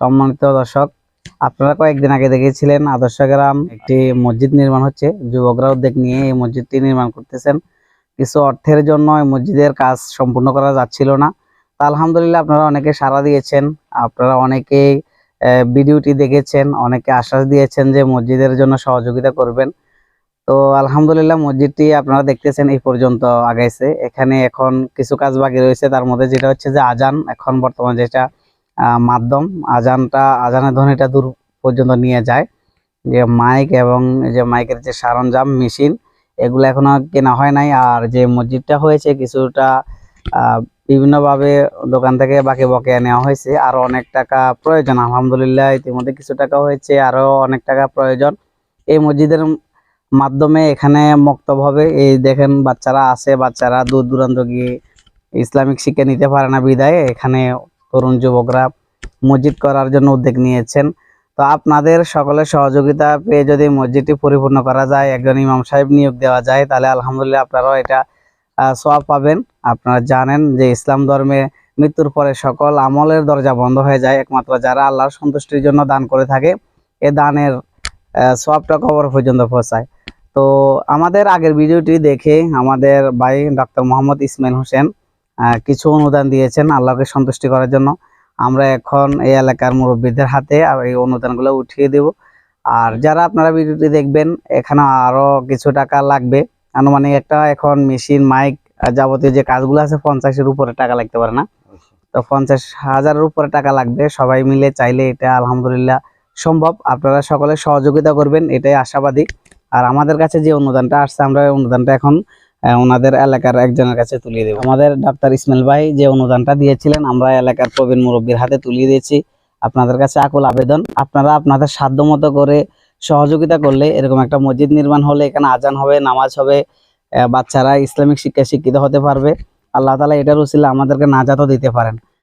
সম্মানিত দর্শক আপনারা কয়েকদিন আগে দেখেছিলেন আদর্শ গ্রাম একটি মসজিদ নির্মাণ হচ্ছে। যুবকরা উদ্যোগ নিয়ে এই মসজিদটি নির্মাণ করতেছেন। কিছু অর্থের জন্য এই মসজিদের কাজ সম্পূর্ণ করা যাচ্ছিল না। তা আলহামদুলিল্লাহ আপনারা অনেকে সাড়া দিয়েছেন আপনারা অনেকেই আহ, ভিডিওটি দেখেছেন অনেকে আশ্বাস দিয়েছেন যে মসজিদের জন্য সহযোগিতা করবেন। তো আলহামদুলিল্লাহ মসজিদটি আপনারা দেখতেছেন এই পর্যন্ত আগাইছে। এখানে এখন কিছু কাজ বাকি রয়েছে। তার মধ্যে যেটা হচ্ছে যে আজান এখন বর্তমানে যেটা মাধ্যম। আজানটা, আজানের ধ্বনিটা দূর পর্যন্ত নিয়ে যায়। যে মাইক এবং যে মাইকের যে সরঞ্জাম মেশিন এগুলো এখনও কেনা হয় নাই। আর যে মসজিদটা হয়েছে, কিছুটা বিভিন্নভাবে দোকান থেকে বাকি বকেয়া নেওয়া হয়েছে। আরও অনেক টাকা প্রয়োজন। আলহামদুলিল্লাহ, ইতিমধ্যে কিছু টাকা হয়েছে, আরও অনেক টাকা প্রয়োজন। এই মসজিদের মাধ্যমে এখানে মক্তব হবে এই দেখেন বাচ্চারা আছে। বাচ্চারা দূর দূরান্ত গিয়ে ইসলামিক শিক্ষা নিতে পারে না বিদায়। এখানে তরুণ যুবকরা মসজিদ করার জন্য উদ্যোগ নিয়েছেন। তো আপনাদের সকলের সহযোগিতা পেয়ে যদি মসজিদটি পরিপূর্ণ করা যায়, একজন ইমাম সাহেব নিয়োগ দেওয়া যায়, তাহলে আলহামদুলিল্লাহ আপনারাও এটা সব পাবেন। আপনারা জানেন যে ইসলাম ধর্মে মৃত্যুর পরে সকল আমলের দরজা বন্ধ হয়ে যায়। একমাত্র যারা আল্লাহর সন্তুষ্টির জন্য দান করে থাকে, এ দানের সবটা কবর পর্যন্ত পৌঁছায়। তো আমাদের আগের ভিডিওটি দেখে আমাদের ভাই ডক্টর মোহাম্মদ ইসমাইল হোসেন কিছু অনুদান দিয়েছেন আল্লাহকে সন্তুষ্টি করার জন্য। আমরা এখন এই এলাকার মুরব্বীদের হাতে এই অনুদানগুলো উঠিয়ে দেব। আর যারা আপনারা ভিডিওটি দেখবেন, এখানে আরও কিছু টাকা লাগবে। আনুমানিক একটা এখন মেশিন, মাইক যাবতীয় যে কাজগুলো আছে, পঞ্চাশের উপরে টাকা লাগতে পারে না। তো পঞ্চাশ হাজারের উপরে টাকা লাগবে। সবাই মিলে চাইলে এটা আলহামদুলিল্লাহ সম্ভব। আপনারা সকলে সহযোগিতা করবেন, এটাই আশাবাদী। আর আমাদের কাছে যে অনুদানটা আসছে, আমরা অনুদানটা এখন ওনাদের এলাকার একজনের কাছে তুলিয়ে দেবো। আমাদের ডাক্তার ইসমাইল ভাই যে অনুদানটা দিয়েছিলেন, আমরা এলাকার প্রবীণ মুরব্বীর হাতে তুলিয়ে দিয়েছি। আপনাদের কাছে আকুল আবেদন। আপনারা আপনাদের সাধ্য মতো করে সহযোগিতা করলে এরকম একটা মসজিদ নির্মাণ হলে এখানে আজান হবে, নামাজ হবে বাচ্চারা ইসলামিক শিক্ষায় শিক্ষিত হতে পারবে। আল্লাহ তালা এটার উচিলে আমাদেরকে নাজাতও দিতে পারেন।